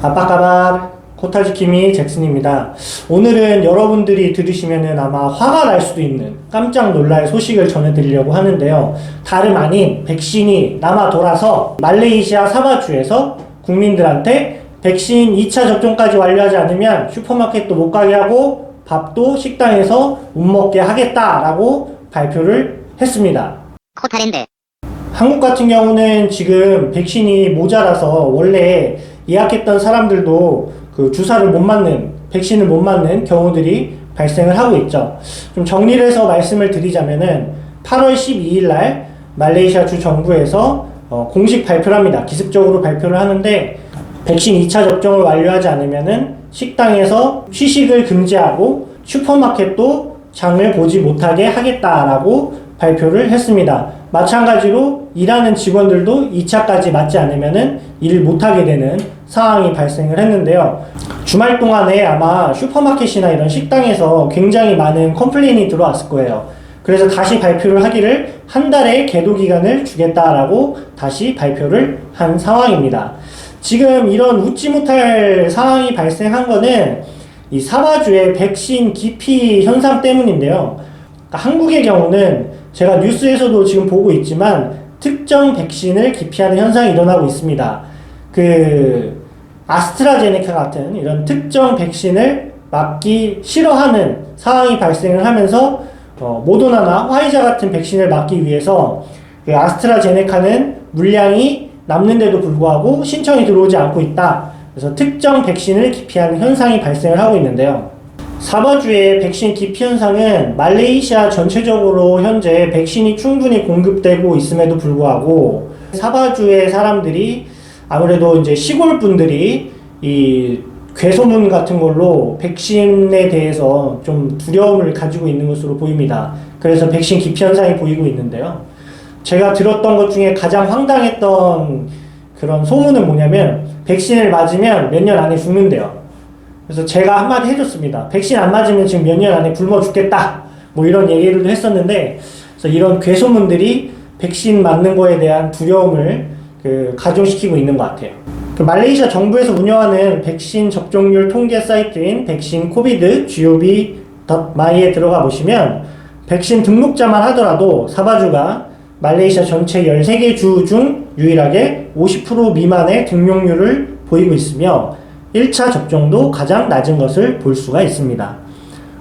아빠까바 코타지키미 잭슨입니다. 오늘은 여러분들이 들으시면은 아마 화가 날 수도 있는 깜짝 놀랄 소식을 전해드리려고 하는데요. 다름 아닌 백신이 남아 돌아서 말레이시아 사바주에서 국민들한테 백신 2차 접종까지 완료하지 않으면 슈퍼마켓도 못 가게 하고 밥도 식당에서 못 먹게 하겠다라고 발표를 했습니다. 코타랜드 한국 같은 경우는 지금 백신이 모자라서 원래 예약했던 사람들도 그 주사를 못 맞는, 백신을 못 맞는 경우들이 발생을 하고 있죠. 좀 정리를 해서 말씀을 드리자면은 8월 12일 날 말레이시아 주 정부에서 어, 공식 발표를 합니다. 기습적으로 발표를 하는데 백신 2차 접종을 완료하지 않으면은 식당에서 취식을 금지하고 슈퍼마켓도 장을 보지 못하게 하겠다라고 발표를 했습니다. 마찬가지로 일하는 직원들도 2차까지 맞지 않으면은 일을 못하게 되는 상황이 발생을 했는데요. 주말 동안에 아마 슈퍼마켓이나 이런 식당에서 굉장히 많은 컴플레인이 들어왔을 거예요. 그래서 다시 발표를 하기를 한 달의 계도 기간을 주겠다라고 다시 발표를 한 상황입니다. 지금 이런 웃지 못할 상황이 발생한 거는 이 사바주의 백신 기피 현상 때문인데요. 그러니까 한국의 경우는 제가 뉴스에서도 지금 보고 있지만 특정 백신을 기피하는 현상이 일어나고 있습니다. 그 아스트라제네카 같은 이런 특정 백신을 맞기 싫어하는 상황이 발생을 하면서 어, 모더나나 화이자 같은 백신을 맞기 위해서 그 아스트라제네카는 물량이 남는데도 불구하고 신청이 들어오지 않고 있다. 그래서 특정 백신을 기피하는 현상이 발생을 하고 있는데요. 사바주의 백신 기피 현상은 말레이시아 전체적으로 현재 백신이 충분히 공급되고 있음에도 불구하고 사바주의 사람들이 아무래도 이제 시골 분들이 이 괴소문 같은 걸로 백신에 대해서 좀 두려움을 가지고 있는 것으로 보입니다. 그래서 백신 기피 현상이 보이고 있는데요. 제가 들었던 것 중에 가장 황당했던 그런 소문은 뭐냐면 백신을 맞으면 몇 년 안에 죽는데요. 그래서 제가 한마디 해줬습니다. 백신 안 맞으면 지금 몇 년 안에 굶어 죽겠다. 뭐 이런 얘기를 했었는데, 그래서 이런 괴소문들이 백신 맞는 거에 대한 두려움을 그 가중시키고 있는 것 같아요. 그 말레이시아 정부에서 운영하는 백신 접종률 통계 사이트인 백신 코비드 gov.my에 들어가 보시면 백신 등록자만 하더라도 사바주가 말레이시아 전체 13개 주 중 유일하게 50% 미만의 등록률을 보이고 있으며 1차 접종도 가장 낮은 것을 볼 수가 있습니다.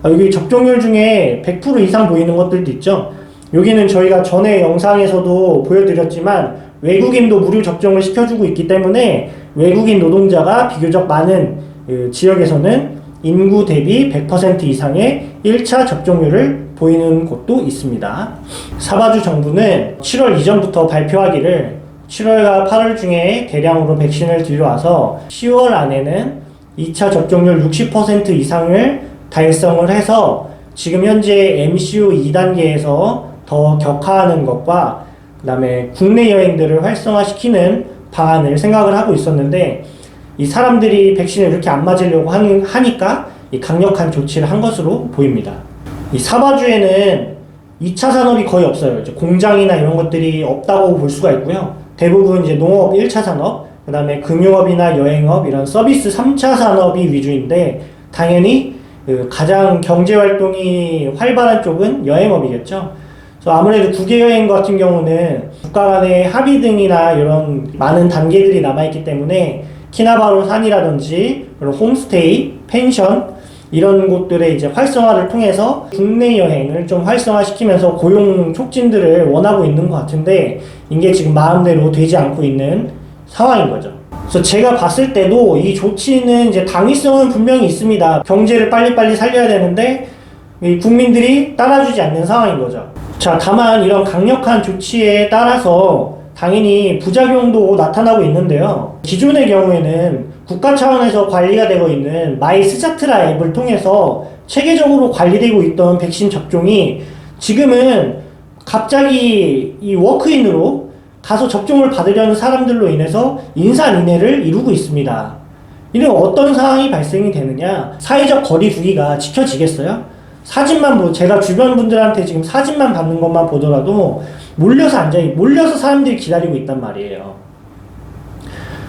아, 여기 접종률 중에 100% 이상 보이는 것들도 있죠. 여기는 저희가 전에 영상에서도 보여드렸지만 외국인도 무료 접종을 시켜주고 있기 때문에 외국인 노동자가 비교적 많은 그 지역에서는 인구 대비 100% 이상의 1차 접종률을 보이는 곳도 있습니다. 사바주 정부는 7월 이전부터 발표하기를 7월과 8월 중에 대량으로 백신을 들여와서 10월 안에는 2차 접종률 60% 이상을 달성을 해서 지금 현재 MCU 2단계에서 더 격화하는 것과 그 다음에 국내 여행들을 활성화시키는 방안을 생각을 하고 있었는데 이 사람들이 백신을 이렇게 안 맞으려고 하니, 하니까 이 강력한 조치를 한 것으로 보입니다. 이 사바주에는 2차 산업이 거의 없어요. 공장이나 이런 것들이 없다고 볼 수가 있고요. 대부분 이제 농업 1차 산업, 그 다음에 금융업이나 여행업 이런 서비스 3차 산업이 위주인데 당연히 그 가장 경제 활동이 활발한 쪽은 여행업이겠죠. 그래서 아무래도 국외 여행 같은 경우는 국가 간의 합의 등이나 이런 많은 단계들이 남아있기 때문에 키나바로 산이라든지 그리고 홈스테이, 펜션 이런 곳들의 이제 활성화를 통해서 국내 여행을 좀 활성화시키면서 고용 촉진들을 원하고 있는 것 같은데 이게 지금 마음대로 되지 않고 있는 상황인 거죠. 그래서 제가 봤을 때도 이 조치는 이제 당위성은 분명히 있습니다. 경제를 빨리빨리 살려야 되는데 이 국민들이 따라주지 않는 상황인 거죠. 자, 다만 이런 강력한 조치에 따라서 당연히 부작용도 나타나고 있는데요. 기존의 경우에는 국가 차원에서 관리가 되고 있는 마이 스자트라 앱을 통해서 체계적으로 관리되고 있던 백신 접종이 지금은 갑자기 이 워크인으로 가서 접종을 받으려는 사람들로 인해서 인산인해를 이루고 있습니다. 이런 어떤 상황이 발생이 되느냐? 사회적 거리 두기가 지켜지겠어요? 사진만 보, 제가 주변 분들한테 지금 사진만 받는 것만 보더라도 몰려서 앉아, 몰려서 사람들이 기다리고 있단 말이에요.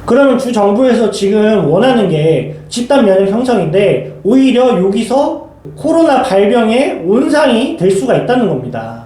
그러면 주 정부에서 지금 원하는 게 집단 면역 형성인데 오히려 여기서 코로나 발병의 온상이 될 수가 있다는 겁니다.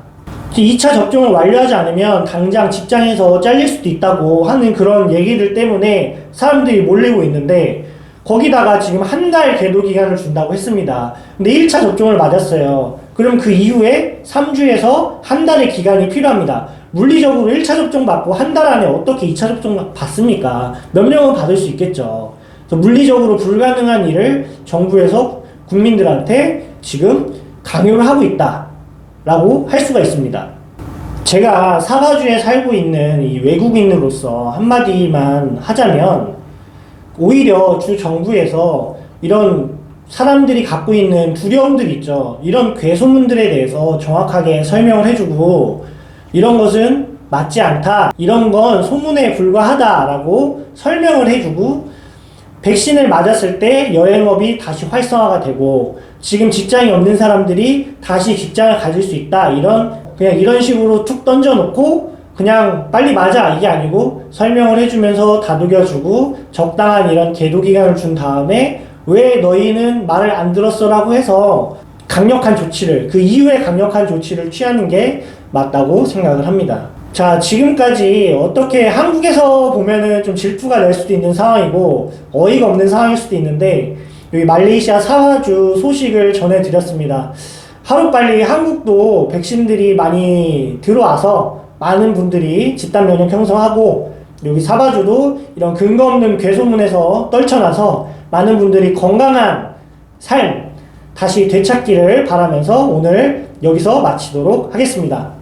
2차 접종을 완료하지 않으면 당장 직장에서 잘릴 수도 있다고 하는 그런 얘기들 때문에 사람들이 몰리고 있는데 거기다가 지금 한 달 계도 기간을 준다고 했습니다. 근데 1차 접종을 맞았어요. 그럼 그 이후에 3주에서 한 달의 기간이 필요합니다. 물리적으로 1차 접종 받고 한 달 안에 어떻게 2차 접종 받습니까? 몇 명은 받을 수 있겠죠. 물리적으로 불가능한 일을 정부에서 국민들한테 지금 강요를 하고 있다라고 할 수가 있습니다. 제가 사바주에 살고 있는 이 외국인으로서 한마디만 하자면 오히려 주 정부에서 이런 사람들이 갖고 있는 두려움들 있죠. 이런 괴소문들에 대해서 정확하게 설명을 해주고 이런 것은 맞지 않다. 이런 건 소문에 불과하다라고 설명을 해주고 백신을 맞았을 때 여행업이 다시 활성화가 되고 지금 직장이 없는 사람들이 다시 직장을 가질 수 있다. 이런 그냥 이런 식으로 툭 던져놓고 그냥 빨리 맞아 이게 아니고 설명을 해주면서 다독여주고 적당한 이런 계도 기간을 준 다음에 왜 너희는 말을 안 들었어라고 해서 강력한 조치를 그 이후에 강력한 조치를 취하는 게 맞다고 생각을 합니다. 자 지금까지 어떻게 한국에서 보면은 좀 질투가 날 수도 있는 상황이고 어이가 없는 상황일 수도 있는데 여기 말레이시아 사와주 소식을 전해드렸습니다. 하루빨리 한국도 백신들이 많이 들어와서 많은 분들이 집단 면역 형성하고 여기 사바주도 이런 근거 없는 괴소문에서 떨쳐나서 많은 분들이 건강한 삶 다시 되찾기를 바라면서 오늘 여기서 마치도록 하겠습니다.